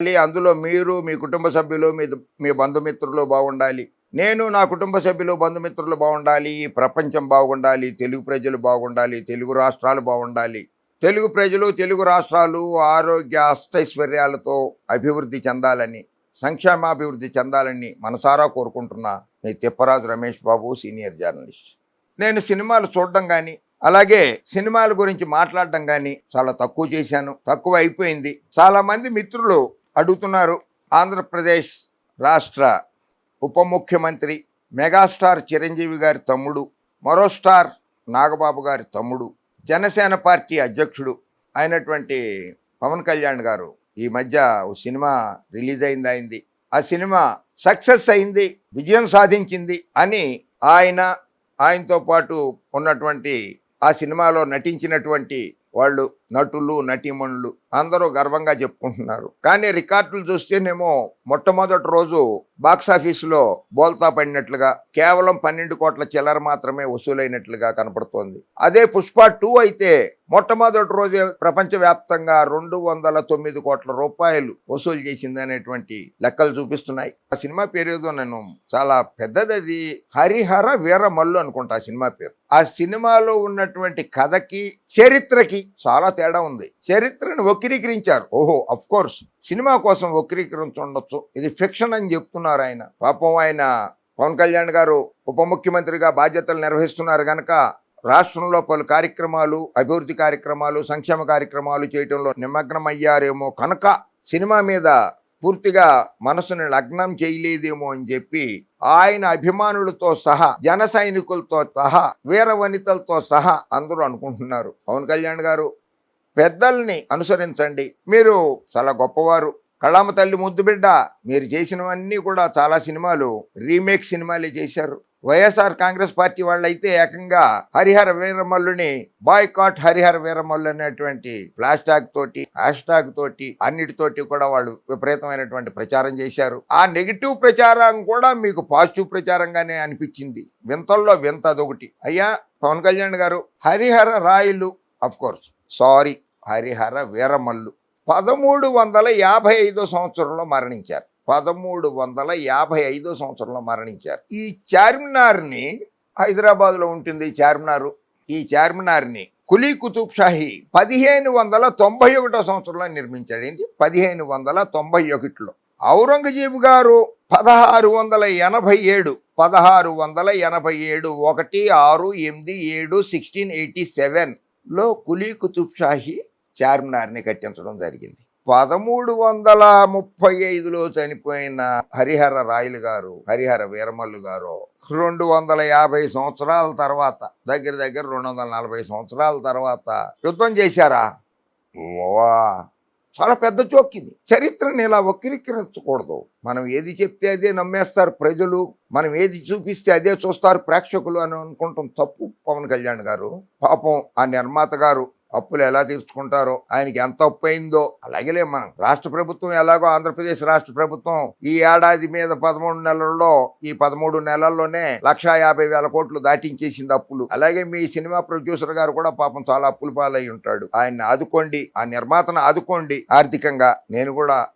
అందులో మీరు మీ కుటుంబ సభ్యులు మీ మీ బంధుమిత్రులు బాగుండాలి. నేను నా కుటుంబ సభ్యులు బంధుమిత్రులు బాగుండాలి. ఈ ప్రపంచం బాగుండాలి. తెలుగు ప్రజలు బాగుండాలి. తెలుగు రాష్ట్రాలు బాగుండాలి. తెలుగు ప్రజలు తెలుగు రాష్ట్రాలు ఆరోగ్య అష్టైశ్వర్యాలతో అభివృద్ధి చెందాలని సంక్షేమాభివృద్ధి చెందాలని మనసారా కోరుకుంటున్నా మీ తిప్పరాజు రమేష్ బాబు సీనియర్ జర్నలిస్ట్. నేను సినిమాలు చూడడం కానీ అలాగే సినిమాల గురించి మాట్లాడడం కానీ చాలా తక్కువ చేశాను. తక్కువ అయిపోయింది. చాలామంది మిత్రులు అడుగుతున్నారు. ఆంధ్రప్రదేశ్ రాష్ట్ర ఉప ముఖ్యమంత్రి మెగాస్టార్ చిరంజీవి గారి తమ్ముడు మరో స్టార్ నాగబాబు గారి తమ్ముడు జనసేన పార్టీ అధ్యక్షుడు అయినటువంటి పవన్ కళ్యాణ్ గారు ఈ మధ్య ఓ సినిమా రిలీజ్ అయింది అయింది. ఆ సినిమా సక్సెస్ అయింది విజయం సాధించింది అని ఆయన ఆయనతో పాటు ఉన్నటువంటి ఆ సినిమాలో నటించినటువంటి వాళ్ళు నటులు నటీమణులు అందరూ గర్వంగా చెప్పుకుంటున్నారు. కానీ రికార్డులు చూస్తేనేమో మొట్టమొదటి రోజు బాక్సాఫీసులో బోల్తా పడినట్లుగా కేవలం పన్నెండు కోట్ల చిల్లర మాత్రమే వసూలైనట్లుగా కనపడుతోంది. అదే పుష్ప టూ అయితే మొట్టమొదటి రోజే ప్రపంచవ్యాప్తంగా రెండు వందల తొమ్మిది కోట్ల రూపాయలు వసూలు చేసింది అనేటువంటి లెక్కలు చూపిస్తున్నాయి. ఆ సినిమా పేరు ఏదో నేను చాలా పెద్దది అది హరిహర వీరమల్లు అనుకుంటా ఆ సినిమా పేరు. ఆ సినిమాలో ఉన్నటువంటి కథకి చరిత్రకి చాలా తేడా ఉంది. చరిత్రను వక్రీకరించారు. ఓహో అఫ్ కోర్స్ సినిమా కోసం వక్రీకరించుండొచ్చు. ఇది ఫిక్షన్ అని చెప్తున్నారు ఆయన. పాపం ఆయన పవన్ కళ్యాణ్ గారు ఉప ముఖ్యమంత్రిగా బాధ్యతలు నిర్వహిస్తున్నారు కనుక రాష్ట్రంలో పలు కార్యక్రమాలు అభివృద్ధి కార్యక్రమాలు సంక్షేమ కార్యక్రమాలు చేయటంలో నిమగ్నమయ్యారేమో కనుక సినిమా మీద పూర్తిగా మనసుని లగ్నం చేయలేదేమో అని చెప్పి ఆయన అభిమానులతో సహా జన సైనికులతో సహా వీర వనితలతో సహా అందరూ అనుకుంటున్నారు. పవన్ కళ్యాణ్ గారు పెద్దల్ని అనుసరించండి. మీరు చాలా గొప్పవారు. కళామ తల్లి ముద్దు బిడ్డ మీరు చేసినవన్నీ కూడా చాలా సినిమాలు రీమేక్ సినిమాలే చేశారు. వైఎస్ఆర్ కాంగ్రెస్ పార్టీ వాళ్ళైతే ఏకంగా హరిహర వీరమల్లుని బాయ్కాట్ హరిహర వీరమల్లు అనేటువంటి ఫ్లాష్ ట్యాగ్ తోటి హ్యాష్ ట్యాగ్ తోటి అన్నిటితోటి కూడా వాళ్ళు విపరీతమైనటువంటి ప్రచారం చేశారు. ఆ నెగిటివ్ ప్రచారం కూడా మీకు పాజిటివ్ ప్రచారంగానే అనిపించింది. వింతల్లో వింత అదొకటి. అయ్యా Pawan Kalyan garu Harihara Rayalu of course sorry Harihara Veeramallu. పదమూడు వందల యాభై ఐదో సంవత్సరంలో మరణించారు. పదమూడు వందల యాభై ఐదో సంవత్సరంలో మరణించారు. ఈ చార్మినార్ని హైదరాబాద్లో ఉంటుంది ఈ చార్మినారు. ఈ చార్మినార్ని కులీ కుతుబ్ షాహీ పదిహేను వందల తొంభై ఒకటో సంవత్సరంలో నిర్మించాడు. ఏంటి? పదిహేను వందల తొంభై ఒకటిలో. ఔరంగజేబు గారు పదహారు వందల ఎనభై ఏడు పదహారు వందల ఎనభై ఏడు ఒకటి ఆరు ఎనిమిది ఏడు సిక్స్టీన్ ఎయిటీ సెవెన్లో కులీ కుతుబ్ షాహీ చార్మినార్ని కట్టించడం జరిగింది. పదమూడు వందల ముప్పై ఐదులో చనిపోయిన హరిహర రాయలు గారు హరిహర వీరమల్లు గారు రెండు వందల యాభై సంవత్సరాల తర్వాత దగ్గర దగ్గర రెండు వందల నలభై సంవత్సరాల తర్వాత యుద్ధం చేశారా? వా చాలా పెద్ద చోక్కింది చరిత్రని ఇలా వక్రీకరించకూడదు. మనం ఏది చెప్తే అదే నమ్మేస్తారు ప్రజలు. మనం ఏది చూపిస్తే అదే చూస్తారు ప్రేక్షకులు అని అనుకుంటాం తప్పు. పవన్ కళ్యాణ్ గారు పాపం ఆ నిర్మాత గారు అప్పులు ఎలా తీర్చుకుంటారో ఆయనకి ఎంత అప్పు అయిందో అలాగేలే మనం. రాష్ట్ర ప్రభుత్వం ఎలాగో ఆంధ్రప్రదేశ్ రాష్ట్ర ప్రభుత్వం ఈ ఏడాది మీద పదమూడు నెలల్లో ఈ పదమూడు నెలల్లోనే లక్షా యాభై వేల కోట్లు దాటించేసింది అప్పులు. అలాగే మీ సినిమా ప్రొడ్యూసర్ గారు కూడా పాపం చాలా అప్పులు పాలై ఉంటాడు. ఆయన్ని ఆదుకోండి ఆ నిర్మాతను ఆదుకోండి ఆర్థికంగా. నేను కూడా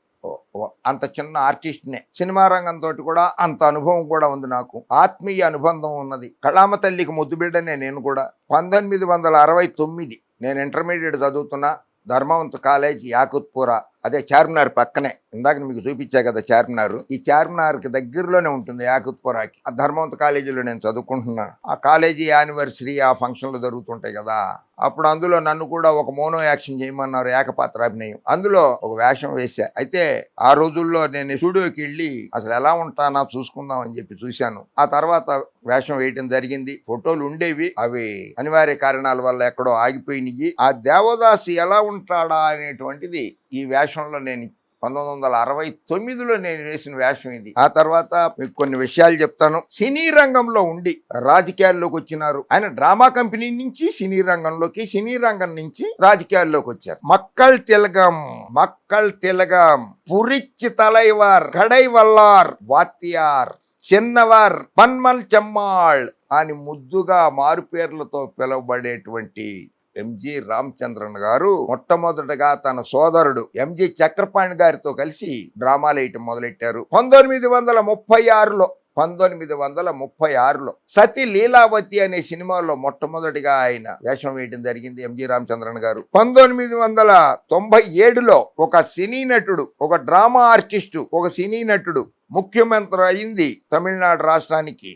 అంత చిన్న ఆర్టిస్ట్నే. సినిమా రంగంతో కూడా అంత అనుభవం కూడా ఉంది నాకు. ఆత్మీయ అనుబంధం ఉన్నది. కళామ తల్లికి ముద్దుబిడ్డనే నేను కూడా. పంతొమ్మిది వందల అరవై తొమ్మిది నేను ఇంటర్మీడియట్ చదువుతున్నా ధర్మవంత్ కాలేజ్ యాకుత్పూర అదే చార్మినార్ పక్కనే. ఇందాక మీకు చూపించా కదా చార్మినార్. ఈ చార్మినార్కి దగ్గరలోనే ఉంటుంది యాకుత్పురాకి. ఆ ధర్మవంత కాలేజీలో నేను చదువుకుంటున్నా. ఆ కాలేజీ యానివర్సరీ ఆ ఫంక్షన్లు జరుగుతుంటాయి కదా. అప్పుడు అందులో నన్ను కూడా ఒక మోనో యాక్షన్ చేయమన్నారు ఏకపాత్ర అభినయం. అందులో ఒక వేషం వేశా. అయితే ఆ రోజుల్లో నేను స్టూడియోకి వెళ్ళి అసలు ఎలా ఉంటానా చూసుకుందాం అని చెప్పి చూశాను. ఆ తర్వాత వేషం వేయటం జరిగింది. ఫోటోలు ఉండేవి. అవి అనివార్య కారణాల వల్ల ఎక్కడో ఆగిపోయినాయి ఆ దేవదాసి ఎలా ఉంటాడా అనేటువంటిది ఈ వేషంలో నేను పంతొమ్మిది వందల అరవై తొమ్మిదిలో నేను వేసిన వేషం ఇది. ఆ తర్వాత మీకు కొన్ని విషయాలు చెప్తాను. సినీ రంగంలో ఉండి రాజకీయాల్లోకి వచ్చినారు. ఆయన డ్రామా కంపెనీ నుంచి సినీ రంగంలోకి సినీ రంగం నుంచి రాజకీయాల్లోకి వచ్చారు. మక్కల్ తిలగం మక్కల్ తిలగం పురిచ్చి తలైవార్ కడైవల్లార్ వాత్యార్ చిన్నవార్ పన్మల్ చెమ్మాళ్ అని ముద్దుగా మారుపేర్లతో పిలువబడేటువంటి ఎంజి రామచంద్రన్ గారు మొట్టమొదటగా తన సోదరుడు ఎంజి చక్రపాణి గారితో కలిసి డ్రామాలు వేయటం మొదలెట్టారు. పంతొమ్మిది వందల ముప్పై ఆరులో పంతొమ్మిది వందల ముప్పై ఆరులో సతి లీలావతి అనే సినిమాలో మొట్టమొదటిగా ఆయన వేషం వేయడం జరిగింది ఎంజి రామచంద్రన్ గారు. పంతొమ్మిది వందల తొంభై ఏడులో ఒక సినీ నటుడు ఒక డ్రామా ఆర్టిస్టు ఒక సినీ నటుడు ముఖ్యమంత్రి అయింది తమిళనాడు రాష్ట్రానికి.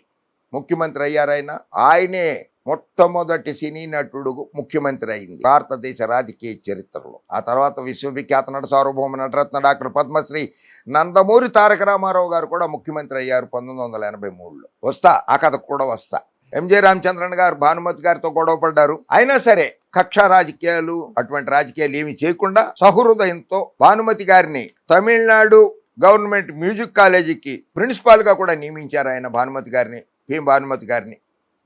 ముఖ్యమంత్రి అయ్యారాయన ఆయనే మొట్టమొదటి సినీ నటుడు ముఖ్యమంత్రి అయింది. భారతదేశ రాజకీయ చరిత్రలో. ఆ తర్వాత విశ్వవిఖ్యాత నట సార్వభౌమ నటరత్న డాక్టర్ పద్మశ్రీ నందమూరి తారక రామారావు గారు కూడా ముఖ్యమంత్రి అయ్యారు పంతొమ్మిది వందల ఎనభై మూడులో. వస్తా ఆ కథకు కూడా వస్తా. ఎంజే రామచంద్రన్ గారు భానుమతి గారితో గొడవ పడ్డారు. అయినా సరే కక్ష రాజకీయాలు అటువంటి రాజకీయాలు ఏమి చేయకుండా సహృదయంతో భానుమతి గారిని తమిళనాడు గవర్నమెంట్ మ్యూజిక్ కాలేజీకి ప్రిన్సిపాల్గా కూడా నియమించారు ఆయన భానుమతి గారిని పి. భానుమతి గారిని.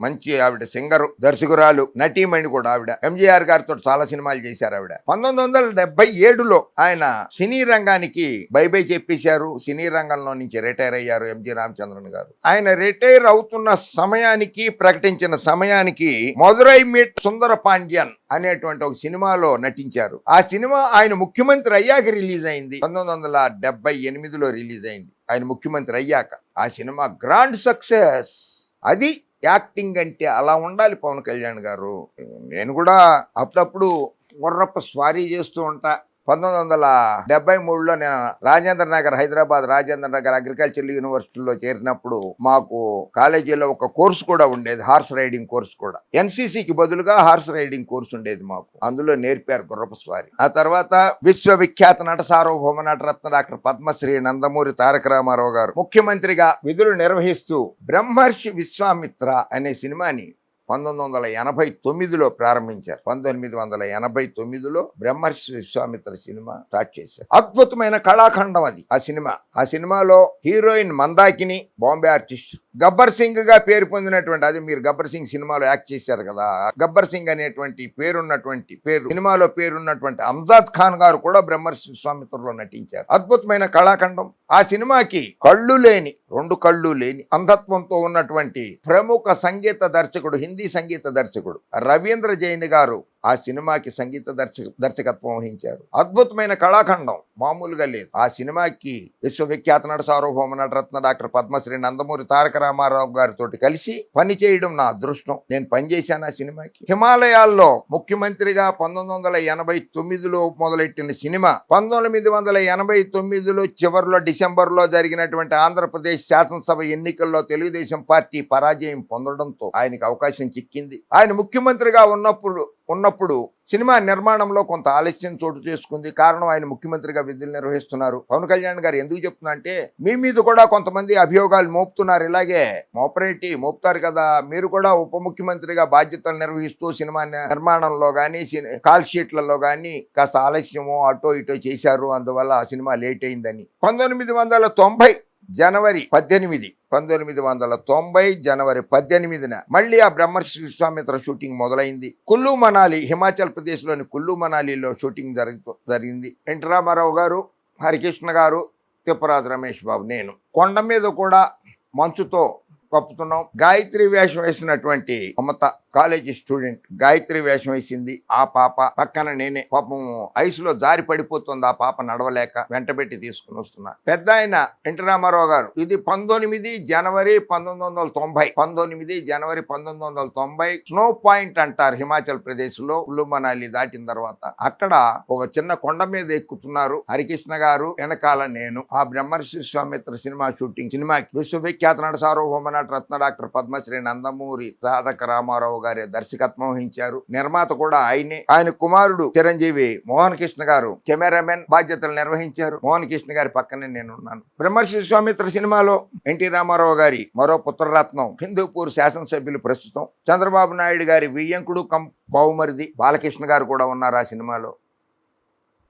మంచి ఆవిడ సింగరు దర్శకురాలు నటీమణి కూడా ఆవిడ. ఎంజీఆర్ గారితో చాలా సినిమాలు చేశారు ఆవిడ. పంతొమ్మిది వందల డెబ్బై ఏడులో ఆయన సినీ రంగానికి బై బై చెప్పేశారు. సినీ రంగంలో నుంచి రిటైర్ అయ్యారు ఎంజి రామచంద్రన్ గారు. ఆయన రిటైర్ అవుతున్న సమయానికి ప్రకటించిన సమయానికి మధురై మీట్ సుందర పాండ్యన్ అనేటువంటి ఒక సినిమాలో నటించారు. ఆ సినిమా ఆయన ముఖ్యమంత్రి అయ్యాక రిలీజ్ అయింది. పంతొమ్మిది వందల డెబ్బై ఎనిమిదిలో రిలీజ్ అయింది. ఆయన ముఖ్యమంత్రి అయ్యాక. ఆ సినిమా గ్రాండ్ సక్సెస్. అది యాక్టింగ్ అంటే అలా ఉండాలి పవన్ కళ్యాణ్ గారు. నేను కూడా అప్పుడప్పుడు గుర్రప్ప స్వారీ చేస్తూ ఉంటా. పంతొమ్మిది వందల డెబ్బై మూడులో నేను రాజేంద్ర నగర్ హైదరాబాద్ రాజేంద్ర నగర్ అగ్రికల్చర్ యూనివర్సిటీలో చేరినప్పుడు మాకు కాలేజీలో ఒక కోర్సు కూడా ఉండేది హార్స్ రైడింగ్ కోర్సు కూడా. ఎన్సీసీకి బదులుగా హార్స్ రైడింగ్ కోర్సు ఉండేది మాకు. అందులో నేర్పారు గుర్రపు స్వారి ఆ తర్వాత విశ్వవిఖ్యాత నట సార్వభౌమ నటరత్న డాక్టర్ పద్మశ్రీ నందమూరి తారక రామారావు గారు ముఖ్యమంత్రిగా విధులు నిర్వహిస్తూ బ్రహ్మర్షి విశ్వామిత్ర అనే సినిమాని పంతొమ్మిది వందల ఎనభై తొమ్మిదిలో ప్రారంభించారు. పంతొమ్మిది వందల ఎనభై తొమ్మిదిలో బ్రహ్మర్షి విశ్వామిత్ర సినిమా స్టార్ట్ చేశారు. అద్భుతమైన కళాఖండం అది. ఆ సినిమా. ఆ సినిమాలో హీరోయిన్ మందాకిని బాంబే ఆర్టిస్ట్ గబ్బర్ సింగ్గా పేరు పొందినటువంటి అది మీరు గబ్బర్ సింగ్ సినిమాలో యాక్ట్ చేశారు కదా గబ్బర్ సింగ్ అనేటువంటి పేరున్నటువంటి పేరు సినిమాలో పేరున్నటువంటి అంజాద్ ఖాన్ గారు కూడా బ్రహ్మర్షి స్వామిత్రంలో నటించారు. అద్భుతమైన కళాఖండం. ఆ సినిమాకి కళ్ళు లేని రెండు కళ్ళు లేని అంధత్వంతో ఉన్నటువంటి ప్రముఖ సంగీత దర్శకుడు హిందీ సంగీత దర్శకుడు రవీంద్ర జైన్ గారు ఆ సినిమాకి సంగీత దర్శక దర్శకత్వం వహించారు. అద్భుతమైన కళాఖండం మామూలుగా లేదు. ఆ సినిమాకి విశ్వవిఖ్యాత నట సార్వభౌమ నటరత్న డాక్టర్ పద్మశ్రీ నందమూరి తారక రామారావు గారితో కలిసి పనిచేయడం నా అదృష్టం. నేను పనిచేశాను ఆ సినిమాకి. హిమాలయాల్లో ముఖ్యమంత్రిగా పంతొమ్మిది వందల ఎనభై తొమ్మిదిలో మొదలెట్టిన సినిమా పంతొమ్మిది వందల ఎనభై తొమ్మిదిలో చివరిలో డిసెంబర్లో జరిగినటువంటి ఆంధ్రప్రదేశ్ శాసనసభ ఎన్నికల్లో తెలుగుదేశం పార్టీ పరాజయం పొందడంతో ఆయనకు అవకాశం చిక్కింది. ఆయన ముఖ్యమంత్రిగా ఉన్నప్పుడు ఉన్నప్పుడు సినిమా నిర్మాణంలో కొంత ఆలస్యం చోటు చేసుకుంది. కారణం ఆయన ముఖ్యమంత్రిగా విధులు నిర్వహిస్తున్నారు. పవన్ కళ్యాణ్ గారు ఎందుకు చెప్తున్నా అంటే మీ మీద కూడా కొంతమంది అభియోగాలు మోపుతున్నారు. ఇలాగే మోపరేటి మోపుతారు కదా మీరు కూడా ఉప ముఖ్యమంత్రిగా బాధ్యతలు నిర్వహిస్తూ సినిమా నిర్మాణంలో కానీ కాల్ షీట్లలో కానీ కాస్త ఆలస్యమో అటో ఇటో చేశారు. అందువల్ల ఆ సినిమా లేట్ అయిందని. పంతొమ్మిది వందల తొంభై జనవరి పద్దెనిమిది పంతొమ్మిది వందల తొంభై జనవరి పద్దెనిమిదిన మళ్ళీ ఆ బ్రహ్మర్షి విశ్వామిత్ర షూటింగ్ మొదలైంది. కుల్లు మనాలి హిమాచల్ ప్రదేశ్లోని కుల్లు మనాలిలో షూటింగ్ జరుగుతూ జరిగింది. ఎన్టీ రామారావు గారు హరికృష్ణ గారు తిప్పరాజు రమేష్ బాబు నేను. కొండ మీద కూడా మంచుతో కప్పుతున్నాం. గాయత్రి వేషం వేసినటువంటి మమత కాలేజీ స్టూడెంట్ గాయత్రి వేషం వేసింది. ఆ పాప పక్కన నేనే. పాపం ఐస్లో జారి పడిపోతుంది. ఆ పాప నడవలేక వెంటబెట్టి తీసుకుని వస్తున్నా. పెద్ద ఆయన ఎన్టీ రామారావు గారు. ఇది పంతొమ్మిది జనవరి పంతొమ్మిది వందల తొంభై. పంతొమ్మిది జనవరి పంతొమ్మిది వందల తొంభై స్నో పాయింట్ అంటారు హిమాచల్ ప్రదేశ్లో కుల్లు మనాలి దాటిన తర్వాత. అక్కడ ఒక చిన్న కొండ మీద ఎక్కుతున్నారు హరికృష్ణ గారు వెనకాల నేను. ఆ బ్రహ్మర్షి స్వామిత్ర సినిమా షూటింగ్ సినిమాకి విశ్వవిఖ్యాత నట సార్వభౌమ నట రత్న డాక్టర్ పద్మశ్రీ నందమూరి తారక రామారావు గారి దర్శకత్వం వహించారు. నిర్మాత కూడా ఆయనే. ఆయన కుమారుడు చిరంజీవి మోహన్ కృష్ణ గారు కెమెరామెన్ బాధ్యతలు నిర్వహించారు. మోహన్ కృష్ణ గారి పక్కనే నేను ఉన్నాను బ్రహ్మర్షి స్వామిత్ర సినిమాలో ఎన్టీ రామారావు గారి మరో పుత్రరత్నం హిందూపూర్ శాసనసభ్యులు ప్రస్తుతం. చంద్రబాబు నాయుడు గారి వియ్యంకుడు కం బావుమరిది బాలకృష్ణ గారు కూడా ఉన్నారు ఆ సినిమాలో.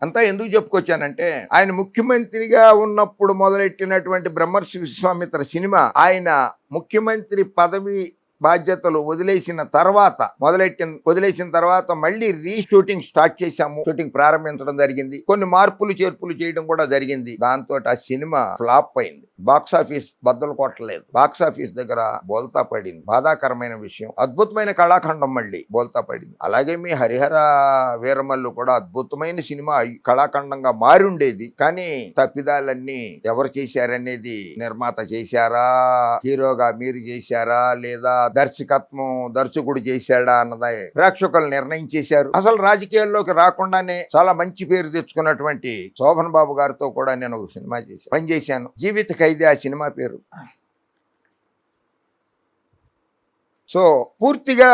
అంతా ఎందుకు చెప్పుకొచ్చానంటే ఆయన ముఖ్యమంత్రిగా ఉన్నప్పుడు మొదలెట్టినటువంటి బ్రహ్మర్షి విశ్వామిత్ర సినిమా ఆయన ముఖ్యమంత్రి పదవి బాధ్యతలు వదిలేసిన తర్వాత మొదలెట్టిన వదిలేసిన తర్వాత మళ్ళీ రీషూటింగ్ స్టార్ట్ చేశాము. షూటింగ్ ప్రారంభించడం జరిగింది. కొన్ని మార్పులు చేర్పులు చేయడం కూడా జరిగింది. దాంతో ఆ సినిమా ఫ్లాప్ అయింది. బాక్స్ ఆఫీస్ బద్దలు కొట్టలేదు. బాక్స్ ఆఫీస్ దగ్గర బోల్తా పడింది. బాధాకరమైన విషయం. అద్భుతమైన కళాఖండం మళ్ళీ బోల్తా పడింది. అలాగే మీ హరిహర వీరమల్లు కూడా అద్భుతమైన సినిమా కళాఖండంగా మారి ఉండేది. కానీ తప్పిదాలన్నీ ఎవరు చేశారనేది నిర్మాత చేశారా? హీరోగా మీరు చేశారా? లేదా దర్శకత్వం దర్శకుడు చేశాడా అన్నది ప్రేక్షకులు నిర్ణయించేశారు అసలు రాజకీయాల్లోకి రాకుండానే చాలా మంచి పేరు తెచ్చుకున్నటువంటి శోభన్ బాబు గారితో కూడా నేను ఒక సినిమా చేశాను. పనిచేశాను జీవిత ఖైదీ ఆ సినిమా పేరు. సో పూర్తిగా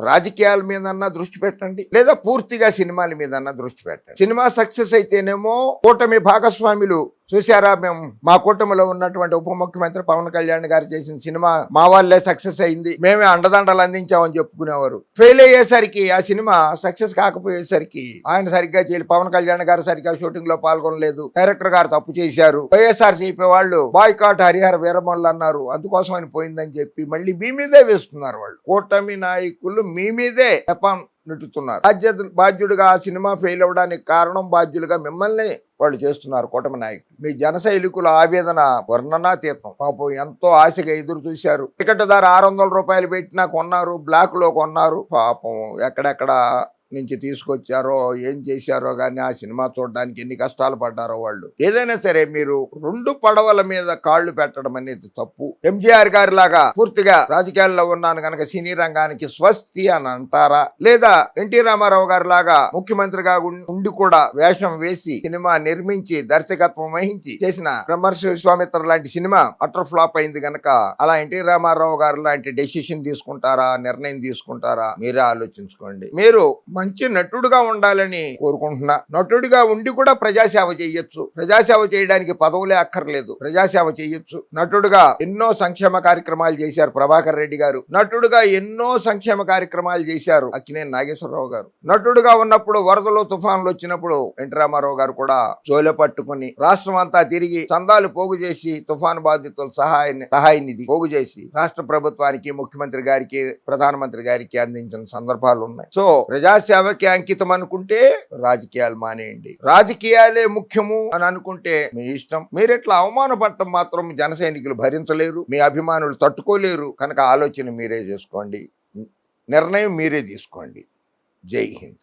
రాజకీయాల మీదన్నా దృష్టి పెట్టండి లేదా పూర్తిగా సినిమాల మీదన్నా దృష్టి పెట్టండి. సినిమా సక్సెస్ అయితేనేమో కూటమి భాగస్వాములు చూసారా మేము మా కుటుంబంలో ఉన్నటువంటి ఉప ముఖ్యమంత్రి పవన్ కళ్యాణ్ గారు చేసిన సినిమా మా వాళ్ళే సక్సెస్ అయింది. మేమే అండదండలు అందించామని చెప్పుకునేవారు. ఫెయిల్ అయ్యేసరికి ఆ సినిమా సక్సెస్ కాకపోయేసరికి ఆయన సరిగ్గా చేయలేదు పవన్ కళ్యాణ్ గారు సరిగ్గా షూటింగ్లో పాల్గొనలేదు. డైరెక్టర్ గారు తప్పు చేశారు. వైఎస్ఆర్ సిపి వాళ్ళు బాయ్కాట్ హరిహర వీరమల్లు అన్నారు. అందుకోసం ఆయన పోయిందని చెప్పి మళ్ళీ మీ మీదే వేస్తున్నారు వాళ్ళు. కూటమి నాయకులు మీ మీదే నెపం నెట్టుతున్నారు బాధ్యత బాధ్యుడిగా ఆ సినిమా ఫెయిల్ అవ్వడానికి కారణం బాధ్యులుగా మిమ్మల్ని వాళ్ళు చేస్తున్నారు కూటమి నాయకులు. మీ జన సైనికుల ఆవేదన వర్ణనాతీతం. పాపం ఎంతో ఆశగా ఎదురు చూశారు. టికెట్ ధర ఆరు వందల రూపాయలు పెట్టినా కొన్నారు బ్లాక్లో కొన్నారు. పాపం ఎక్కడెక్కడ నుంచి తీసుకొచ్చారో ఏం చేశారో కానీ ఆ సినిమా చూడడానికి ఎన్ని కష్టాలు పడ్డారో వాళ్ళు. ఏదైనా సరే మీరు రెండు పడవల మీద కాళ్ళు పెట్టడం అనేది తప్పు. ఎంజీఆర్ గారి లాగా పూర్తిగా రాజకీయాల్లో ఉన్నాను కనుక సినీ రంగానికి స్వస్తి అని అంటారా? లేదా ఎన్టీ రామారావు గారి లాగా ముఖ్యమంత్రిగా ఉండి కూడా వేషం వేసి సినిమా నిర్మించి దర్శకత్వం వహించి చేసిన బ్రహ్మర్షి విశ్వామిత్ర లాంటి సినిమా అటర్ ఫ్లాప్ అయింది గనక అలా ఎన్టీ రామారావు గారు లాంటి డెసిషన్ తీసుకుంటారా? నిర్ణయం తీసుకుంటారా? మీరే ఆలోచించుకోండి. మీరు మంచి నటుడుగా ఉండాలని కోరుకుంటున్నా. నటుడిగా ఉండి కూడా ప్రజాసేవ చేయొచ్చు. ప్రజాసేవ చేయడానికి పదవులే అక్కర్లేదు. ప్రజాసేవ చేయొచ్చు. నటుడుగా ఎన్నో సంక్షేమ కార్యక్రమాలు చేశారు ప్రభాకర్ రెడ్డి గారు. నటుడుగా ఎన్నో సంక్షేమ కార్యక్రమాలు చేశారు అక్కినేని నాగేశ్వరరావు గారు. నటుడుగా ఉన్నప్పుడు వరదలు తుఫాన్లు వచ్చినప్పుడు ఎన్టీ రామారావు గారు కూడా చోలె పట్టుకుని రాష్ట్రం అంతా తిరిగి చందాలు పోగు చేసి తుఫాను బాధితుల సహాయ సహాయ నిధి పోగు చేసి రాష్ట్ర ప్రభుత్వానికి ముఖ్యమంత్రి గారికి ప్రధానమంత్రి గారికి అందించిన సందర్భాలు ఉన్నాయి సో ప్రజాసేవకి అంకితం అనుకుంటే రాజకీయాలు మానేయండి. రాజకీయాలే ముఖ్యము అని అనుకుంటే మీ ఇష్టం. మీరు ఇట్లా అవమానపడటం మాత్రం జన సైనికులు భరించలేరు మీ అభిమానులు తట్టుకోలేరు. కనుక ఆలోచన మీరే చేసుకోండి. నిర్ణయం మీరే తీసుకోండి. జై హింద్.